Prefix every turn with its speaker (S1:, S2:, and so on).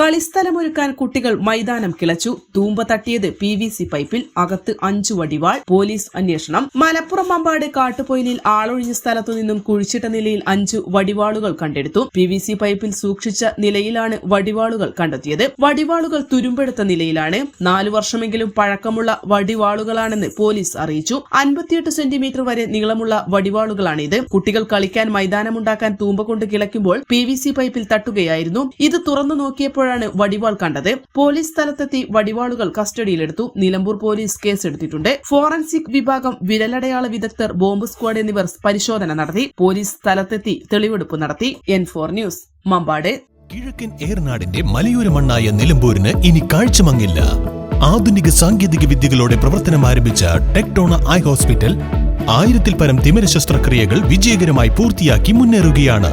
S1: കളിസ്ഥലമൊരുക്കാൻ കുട്ടികൾ മൈതാനം കിളച്ചു. തൂമ്പ തട്ടിയത് പി വി സി പൈപ്പിൽ. അകത്ത് അഞ്ചു വടിവാൾ. പോലീസ് അന്വേഷണം. മലപ്പുറം മമ്പാട് കാട്ടുപൊയിലിൽ ആളൊഴിഞ്ഞ സ്ഥലത്തു നിന്നും കുഴിച്ചിട്ട നിലയിൽ അഞ്ചു വടിവാളുകൾ കണ്ടെടുത്തു. പി വി സി പൈപ്പിൽ സൂക്ഷിച്ച നിലയിലാണ് വടിവാളുകൾ കണ്ടെത്തിയത്. വടിവാളുകൾ തുരുമ്പെടുത്ത നിലയിലാണ്. നാലു വർഷമെങ്കിലും പഴക്കമുള്ള വടിവാളുകളാണെന്ന് പോലീസ് അറിയിച്ചു. അൻപത്തിയെട്ട് സെന്റിമീറ്റർ വരെ നീളമുള്ള വടിവാളുകളാണിത്. കുട്ടികൾ കളിക്കാൻ മൈതാനമുണ്ടാക്കാൻ തൂമ്പ കൊണ്ട് കിളയ്ക്കുമ്പോൾ പി വി സി പൈപ്പിൽ തട്ടുകയായിരുന്നു. ഇത് തുറന്നു നോക്കിയപ്പോഴാണ് വടിവാൾ കണ്ടത്. പോലീസ് സ്ഥലത്തെത്തി വടിവാളുകൾ കസ്റ്റഡിയിലെടുത്തു. നിലമ്പൂർ പോലീസ് കേസെടുത്തിട്ടുണ്ട്. ഫോറൻസിക് വിഭാഗം വിരലടയാള വിദഗ്ധർ ബോംബ് സ്ക്വാഡ് എന്നിവർ പരിശോധന നടത്തി. പോലീസ് സ്ഥലത്തെത്തി തെളിവെടുപ്പ് നടത്തി. N four news Mambad.
S2: കിഴക്കൻ ഏർനാടിന്റെ മലയോര മണ്ണായ നിലമ്പൂരിന് ഇനി കാഴ്ചമങ്ങില്ല. ആധുനിക സാങ്കേതിക വിദ്യകളോടെ പ്രവർത്തനം ആരംഭിച്ച ടെക്ടോണ ഐ ഹോസ്പിറ്റൽ ആയിരത്തിൽ പരം തിമിര ശസ്ത്രക്രിയകൾ വിജയകരമായി പൂർത്തിയാക്കി മുന്നേറുകയാണ്.